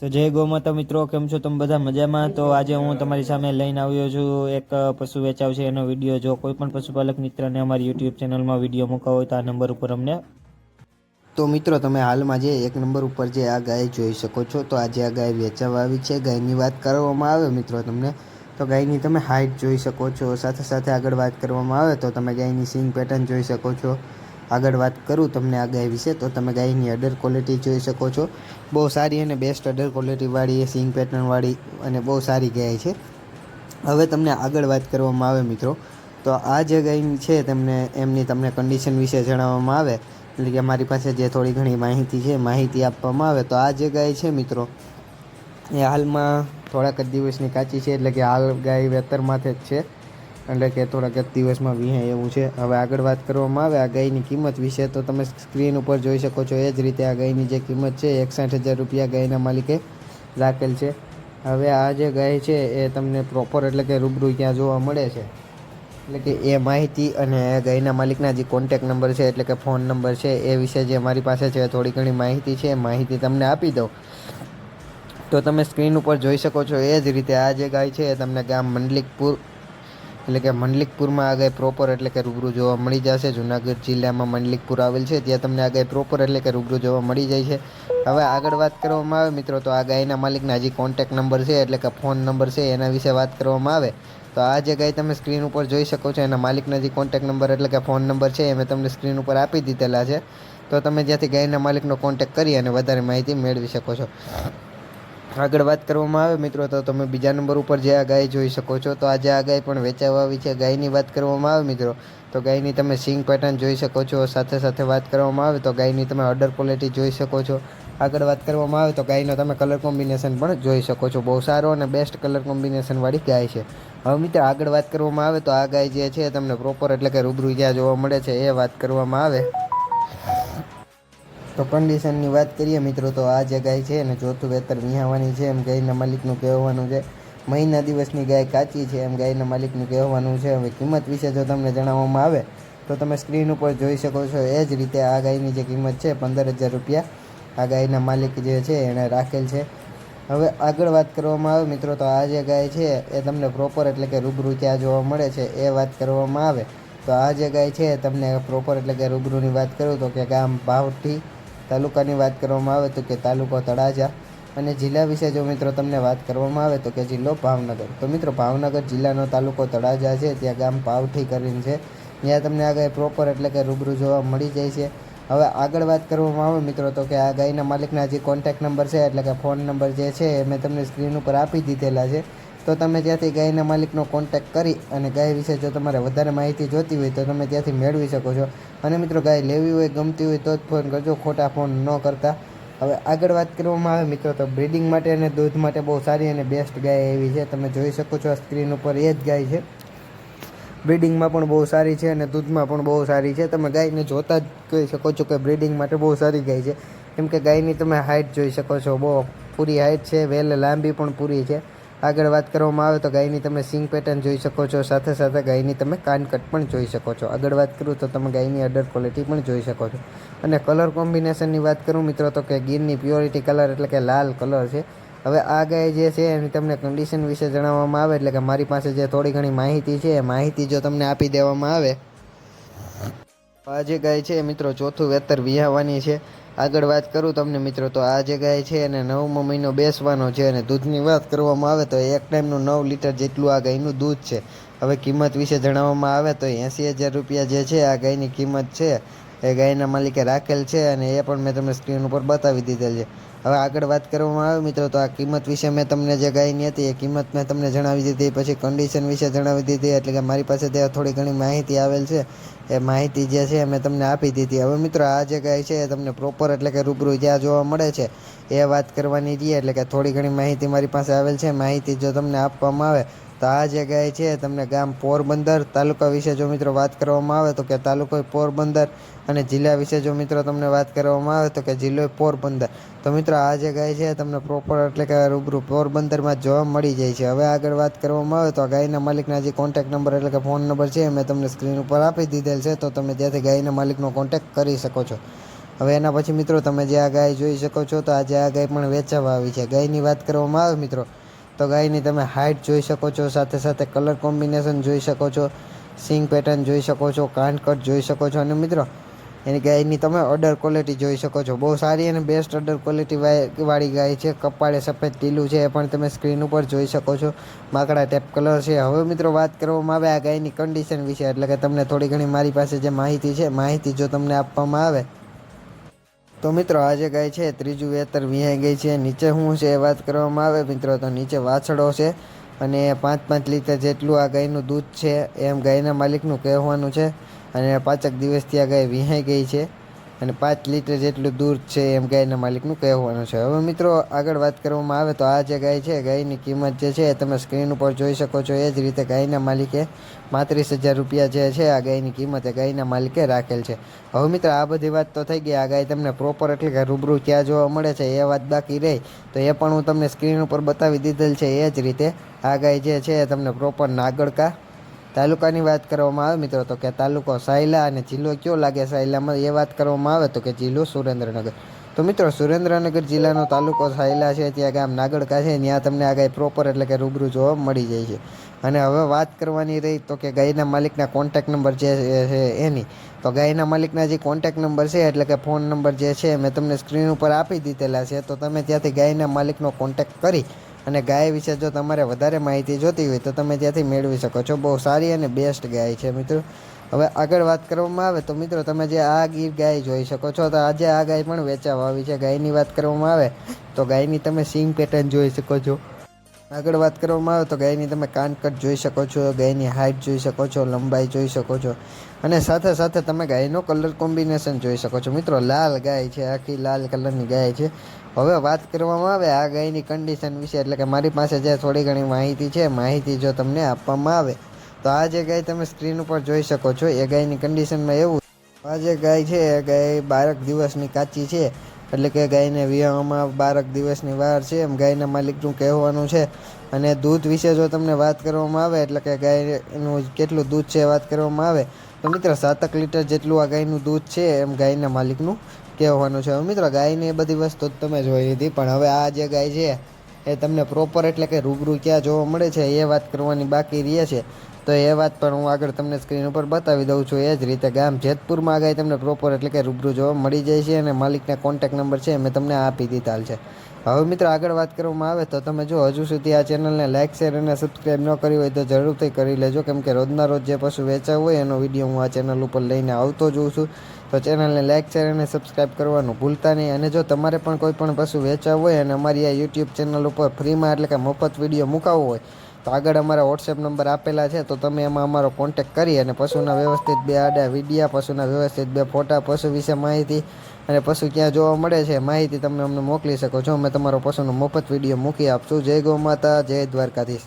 તો જય ગૌમાતા મિત્રો, કેમ છો તમે બધા મજામાં? તો આજે હું તમારી સામે લઈને આવ્યો છું એક પશુ વેચાવ છે એનો વીડિયો. જો કોઈ પણ પશુપાલક મિત્રને અમારી યુટ્યુબ ચેનલમાં વીડિયો મૂકવા હોય તો આ નંબર ઉપર અમને તો મિત્રો, તમે હાલમાં જે એક નંબર ઉપર જે આ ગાય જોઈ શકો છો, તો આજે આ ગાય વેચાવા આવી છે. ગાયની વાત કરવામાં આવે મિત્રો તમને, તો ગાયની તમે હાઇટ જોઈ શકો છો. સાથે સાથે આગળ વાત કરવામાં આવે તો તમે ગાયની સિંગ પેટર્ન જોઈ શકો છો. આગળ વાત કરું તમને આ ગાય વિશે, તો તમે ગાયની અડર ક્વોલિટી જોઈ શકો છો. બહુ સારી અને બેસ્ટ અડર ક્વોલિટીવાળી સિંગ પેટર્નવાળી અને બહુ સારી ગાય છે. હવે તમને આગળ વાત કરવામાં આવે મિત્રો, તો આ જે ગાય છે તેમને, એમની તમને કન્ડિશન વિશે જણાવવામાં આવે. એટલે કે મારી પાસે જે થોડી ઘણી માહિતી છે, માહિતી આપવામાં આવે. તો આ જે ગાય છે મિત્રો, એ હાલમાં થોડાક જ દિવસની કાચી છે, એટલે કે હાલ ગાય વેતરમાંથી જ છે. એટલે કે થોડાક જ દિવસમાં વીહે એવું છે. હવે આગળ વાત કરવામાં આવે, આ ગાયની કિંમત વિશે, તો તમે સ્ક્રીન ઉપર જોઈ શકો છો એ જ રીતે આ ગાયની જે કિંમત છે એકસાઠ હજાર રૂપિયા ગાયના માલિકે રાખેલ છે. હવે આ જે ગાય છે એ તમને પ્રોપર એટલે કે રૂબરૂ ક્યાં જોવા મળે છે. એટલે કે એ માહિતી અને ગાયના માલિકના જે કોન્ટેક નંબર છે, એટલે કે ફોન નંબર છે, એ વિશે જે મારી પાસે છે થોડી ઘણી માહિતી છે. માહિતી તમને આપી દઉં. તો તમે સ્ક્રીન ઉપર જોઈ શકો છો એ જ રીતે આ જે ગાય છે એ તમને ગામ મંડલિકપુર એટલે કે મંડલિકપુરમાં આગળ પ્રોપર એટલે કે રૂબરૂ જોવા મળી જશે. જુનાગઢ જિલ્લામાં મંડલિકપુર આવેલ છે, ત્યાં તમને આ ગાય પ્રોપર એટલે કે રૂબરૂ જોવા મળી જાય છે. હવે આગળ વાત કરવામાં આવે, મિત્રો, તો આ ગાયના માલિકના હજી કોન્ટેક નંબર છે, એટલે કે ફોન નંબર છે, એના વિશે વાત કરવામાં આવે. તો આ જે ગાય તમે સ્ક્રીન ઉપર જોઈ શકો છો, એના માલિકના જે કોન્ટેક નંબર એટલે કે ફોન નંબર છે, એ મેં તમને સ્ક્રીન ઉપર આપી દીધેલા છે. તો તમે જ્યાંથી ગાયના માલિકનો કોન્ટેક કરી અને વધારે માહિતી મેળવી શકો છો. આગળ વાત કરવામાં આવે, મિત્રો, તો તમે બીજા નંબર ઉપર જે આ ગાય જોઈ શકો છો, તો આજે આ ગાય પણ વેચાવા આવી છે. ગાયની વાત કરવામાં આવે, મિત્રો, તો ગાયની તમે સિંગ પેટર્ન જોઈ શકો છો. સાથે સાથે વાત કરવામાં આવે, તો ગાયની તમે અડર ક્વોલિટી જોઈ શકો છો. આગળ વાત કરવામાં આવે, તો ગાયનો તમે કલર કોમ્બિનેશન પણ જોઈ શકો છો. બહુ સારો અને બેસ્ટ કલર કોમ્બિનેશનવાળી ગાય છે. હવે, મિત્રો, આગળ વાત કરવામાં આવે, તો આ ગાય જે છે, તમને પ્રોપર એટલે કે રૂબરૂ જ્યાં જોવા મળે છે, એ વાત કરવામાં આવે. તો કન્ડિશનની વાત કરીએ મિત્રો, તો આ જે ગાય છે અને ચોથું વેતર વિહાવાની છે. એમ ગાયના માલિકનું કહેવાનું છે. મહિના દિવસની ગાય કાચી છે, એમ ગાયના માલિકનું કહેવાનું છે. હવે કિંમત વિશે જો તમને જણાવવામાં આવે, તો તમે સ્ક્રીન ઉપર જોઈ શકો છો. એ જ રીતે આ ગાયની જે કિંમત છે, પંદર હજાર રૂપિયા. આ ગાયના માલિક જે છે એણે રાખેલ છે. હવે આગળ વાત કરવામાં આવે મિત્રો, તો આ જે ગાય છે, એ તમને પ્રોપર એટલે કે રૂબરૂ ક્યાં જોવા મળે છે. એ વાત કરવામાં આવે, તો આ જે ગાય છે, તમને પ્રોપર એટલે કે રૂબરૂની વાત કરું તો કે ગામ ભાવઠી તાલુકાની વાત કરવામાં આવે તો કે તાલુકો તળાજા અને જિલ્લા વિશે જો મિત્રો તમને વાત કરવામાં આવે તો કે જિલ્લો ભાવનગર. તો મિત્રો ભાવનગર જિલ્લાનો તાલુકો તળાજા છે, ત્યાં ગામ પાવઠી કરીને છે. ત્યાં તમને આ ગાય પ્રોપર એટલે કે રૂબરૂ જોવા મળી જાય છે. હવે આગળ વાત કરવામાં આવે મિત્રો તો કે આ ગાયના માલિકના જે કોન્ટેક નંબર છે એટલે કે ફોન નંબર જે છે એ મેં તમને સ્ક્રીન ઉપર આપી દીધેલા છે. તો તમે ત્યાંથી ગાયના માલિકનો કોન્ટેક કરી અને ગાય વિશે જો તમારે વધારે માહિતી જોતી હોય તો તમે ત્યાંથી મેળવી શકો છો. અને મિત્રો ગાય લેવી હોય, ગમતી હોય તો જ ફોન કરજો, ખોટા ફોન ન કરતા. હવે આગળ વાત કરવામાં આવે મિત્રો, તો બ્રીડિંગ માટે અને દૂધ માટે બહુ સારી અને બેસ્ટ ગાય એવી છે. તમે જોઈ શકો છો આ સ્ક્રીન ઉપર એ જ ગાય છે. બ્રીડિંગમાં પણ બહુ સારી છે અને દૂધમાં પણ બહુ સારી છે. તમે ગાયને જોતા જ કહી શકો છો કે બ્રીડિંગ માટે બહુ સારી ગાય છે. કેમ કે ગાયની તમે હાઇટ જોઈ શકો છો, બહુ પૂરી હાઇટ છે, વેલ લાંબી પણ પૂરી છે. આગળ વાત કરવામાં આવે તો ગાયની તમે સિંગ પેટર્ન જોઈ શકો છો, સાથે સાથે ગાયની તમે કાનકટ પણ જોઈ શકો છો. આગળ વાત કરું તો તમે ગાયની અડર ક્વોલિટી પણ જોઈ શકો છો. અને કલર કોમ્બિનેશનની વાત કરું મિત્રો તો કે ગીરની પ્યોરિટી કલર એટલે કે લાલ કલર છે. હવે આ ગાય જે છે એની તમને કન્ડિશન વિશે જણાવવામાં આવે એટલે કે મારી પાસે જે થોડી ઘણી માહિતી છે, એ માહિતી જો તમને આપી દેવામાં આવે. આ જે ગાય છે મિત્રો ચોથું વેતર વિહાવાની છે. આગળ વાત કરું તમને મિત્રો, તો આ જે ગાય છે એને નવમો મહિનો બેસવાનો છે અને દૂધની વાત કરવામાં આવે તો એક ટાઈમનું નવ લીટર જેટલું આ ગાયનું દૂધ છે. હવે કિંમત વિશે જણાવવામાં આવે તો એંસી હજાર રૂપિયા જે છે આ ગાયની કિંમત છે, એ ગાયના માલિકે રાખેલ છે અને એ પણ મેં તમને સ્ક્રીન ઉપર બતાવી દીધેલ છે. હવે આગળ વાત કરવામાં આવે મિત્રો, તો આ કિંમત વિશે મેં તમને જે ગાયની હતી એ કિંમત મેં તમને જણાવી દીધી, પછી કન્ડિશન વિશે જણાવી દીધી, એટલે કે મારી પાસે ત્યાં થોડી ઘણી માહિતી આવેલ છે. એ માહિતી જે છે મેં તમને આપી દીધી. હવે મિત્રો, આ જે ગાય છે એ તમને પ્રોપર એટલે કે રૂબરૂ જ્યાં જોવા મળે છે, એ વાત કરવાની રહી, એટલે કે થોડી ઘણી માહિતી મારી પાસે આવેલ છે. માહિતી જો તમને આપવામાં આવે તો આ જે ગાય છે, તમને ગામ પોરબંદર તાલુકા વિશે જો મિત્રો વાત કરવામાં આવે તો કે તાલુકો પોરબંદર અને જિલ્લા વિશે જો મિત્રો તમને વાત કરવામાં આવે તો કે જિલ્લો પોરબંદર. તો મિત્રો આ જે ગાય છે, તમને પ્રોપર એટલે કે રૂબરૂ પોરબંદરમાં જોવા મળી જાય છે. હવે આગળ વાત કરવામાં આવે તો ગાયના માલિકના જે કોન્ટેક નંબર એટલે કે ફોન નંબર છે મેં તમને સ્ક્રીન ઉપર આપી દીધેલ છે, તો તમે ત્યાંથી ગાયના માલિકનો કોન્ટેક કરી શકો છો. હવે એના પછી મિત્રો તમે જે આ ગાય જોઈ શકો છો, તો આજે આ ગાય પણ વેચાવા આવી છે. ગાયની વાત કરવામાં આવે મિત્રો તો ગાયની તમે હાઇટ જોઈ શકો છો, સાથે સાથે કલર કોમ્બિનેશન જોઈ શકો છો સિંગ પેટર્ન જોઈ શકો છો, કાન કટ જોઈ શકો છો. અને મિત્રો, એની ગાયની તમે ઓર્ડર ક્વોલિટી જોઈ શકો છો. બહુ સારી અને બેસ્ટ ઓર્ડર ક્વોલિટી વાળી ગાય છે. કપાળે સફેદ ટીલું છે, એ પણ તમે સ્ક્રીન ઉપર જોઈ શકો છો. માકડા ટેપ કલર છે. હવે મિત્રો, વાત કરવામાં આવે આ ગાયની કન્ડિશન વિશે. એટલે કે તમને થોડી ઘણી મારી પાસે જે માહિતી છે, માહિતી જો તમને આપવામાં આવે તો મિત્રો, આજે ગાય છે? ત્રીજું વેતર વિહાઈ ગઈ છે. નીચે શું છે એ વાત કરવામાં આવે મિત્રો, તો નીચે વાછડો છે અને પાંચ પાંચ લીટર જેટલું આ ગાયનું દૂધ છે એમ ગાયના માલિકનું કહેવાનું છે અને પાંચેક દિવસથી આ ગાય વિહાઈ ગઈ છે. અને પાંચ લીટર જેટલું દૂધ છે એમ ગાયના માલિકનું કહેવાનું છે. હવે મિત્રો, આગળ વાત કરવામાં આવે તો આ જે ગાય છે, ગાયની કિંમત જે છે, તમે સ્ક્રીન ઉપર જોઈ શકો છો. એ જ રીતે ગાયના માલિકે પાંત્રીસ હજાર રૂપિયા જે છે, આ ગાયની કિંમત એ ગાયના માલિકે રાખેલ છે. હવે મિત્રો, આ બધી વાત તો થઈ ગઈ. આ ગાય તમને પ્રોપર એટલે કે રૂબરૂ ક્યાં જોવા મળે છે, એ વાત બાકી રહી. તો એ પણ હું તમને સ્ક્રીન ઉપર બતાવી દીધેલ છે. એ જ રીતે આ ગાય જે છે તમને પ્રોપર નાગડકા તાલુકાની વાત કરવામાં આવે મિત્રો, તો કે તાલુકો સાયલા અને જિલ્લો કયો લાગે? સાયલામાં એ વાત કરવામાં આવે તો કે જિલ્લો સુરેન્દ્રનગર. તો મિત્રો, સુરેન્દ્રનગર જિલ્લાનો તાલુકો સાયલા છે, ત્યાં ગામ નાગડકા છે, ત્યાં તમને આ પ્રોપર એટલે કે રૂબરૂ જોવા મળી જાય છે. અને હવે વાત કરવાની રહી તો કે ગાયના માલિકના કોન્ટેક નંબર જે છે એની. તો ગાયના માલિકના જે કોન્ટેક નંબર છે એટલે કે ફોન નંબર જે છે, મેં તમને સ્ક્રીન ઉપર આપી દીધેલા છે, તો તમે ત્યાંથી ગાયના માલિકનો કોન્ટેક કરી અને ગાય વિશે જો તમારે વધારે માહિતી જોતી હોય તો તમે ત્યાંથી મેળવી શકો છો. બહુ સારી અને બેસ્ટ ગાય છે મિત્રો. હવે આગળ વાત કરવામાં આવે તો મિત્રો તમે જે આ ગીર ગાય જોઈ શકો છો તો આજે આ ગાય પણ વેચાવા આવી છે. ગાયની વાત કરવામાં આવે તો ગાયની તમે સિંગ પેટર્ન જોઈ શકો છો. આગળ વાત કરવામાં આવે તો ગાયની તમે કાનકટ જોઈ શકો છો, ગાયની હાઇટ જોઈ શકો છો, લંબાઈ જોઈ શકો છો અને સાથે સાથે તમે ગાયનો કલર કોમ્બિનેશન જોઈ શકો છો. મિત્રો લાલ ગાય છે, આખી લાલ કલરની ગાય છે. હવે વાત કરવામાં આવે આ ગાયની કન્ડિશન વિશે, એટલે કે મારી પાસે જે થોડી ઘણી માહિતી છે, માહિતી જો તમને આપવામાં આવે, તો આ જે ગાય તમે સ્ક્રીન ઉપર જોઈ શકો છો, એ ગાયની કન્ડિશનમાં એવું આ જે ગાય છે, એ ગાય બારક દિવસની કાચી છે, એટલે કે ગાયને વિવાહમાં બારક દિવસની વાર છે, એમ ગાયના માલિકનું કહેવાનું છે. અને દૂધ વિશે જો તમને વાત કરવામાં આવે, એટલે કે ગાયનું કેટલું દૂધ છે વાત કરવામાં આવે, તો મિત્રો, સાતક લીટર જેટલું આ ગાયનું દૂધ છે, એમ ગાયના માલિકનું કહેવાનું છે. મિત્ર, ગાયની બધી વસ્તુ તમે જોઈ લીધી, પણ હવે આ જે ગાય છે, એ તમને પ્રોપર એટલે કે રૂબરૂ ક્યાં જોવા મળે છે, એ વાત કરવાની બાકી રહે છે. તો એ વાત પણ હું આગળ તમને સ્ક્રીન ઉપર બતાવી દઉં છું. એ જ રીતે ગામ જેતપુરમાં આગળ તમને પ્રોપર એટલે કે રૂબરૂ જોવા મળી જાય છે અને માલિકના કોન્ટેક નંબર છે મેં તમને આપી દીધા છે. હવે મિત્રો આગળ વાત કરવામાં આવે તો તમે જો હજુ સુધી આ ચેનલને લાઇક શેર અને સબસ્ક્રાઈબ ન કરી હોય તો જરૂરથી કરી લેજો. કેમ કે રોજના રોજ જે પશુ વેચાવ હોય એનો વીડિયો હું આ ચેનલ ઉપર લઈને આવતો જોઉં છું. તો ચેનલને લાઇક શેર અને સબસ્ક્રાઈબ કરવાનું ભૂલતા નહીં. અને જો તમારે પણ કોઈ પણ પશુ વેચાવ હોય અને અમારી આ યુટ્યુબ ચેનલ ઉપર ફ્રીમાં એટલે કે મફત વીડિયો મુકાવવો હોય તો આગળ અમારા વોટ્સએપ નંબર આપેલા છે, તો તમે એમાં અમારો કોન્ટેક કરી અને પશુના વ્યવસ્થિત બે આડા વિડીયા, પશુના વ્યવસ્થિત બે ફોટા, પશુ વિશે માહિતી અને પશુ ક્યાં જોવા મળે છે માહિતી તમે અમને મોકલી શકો. છો અમે તમારો પશુનો મફત વીડિયો મૂકી આપશું. જય ગૌ માતા, જય દ્વારકાધીશ.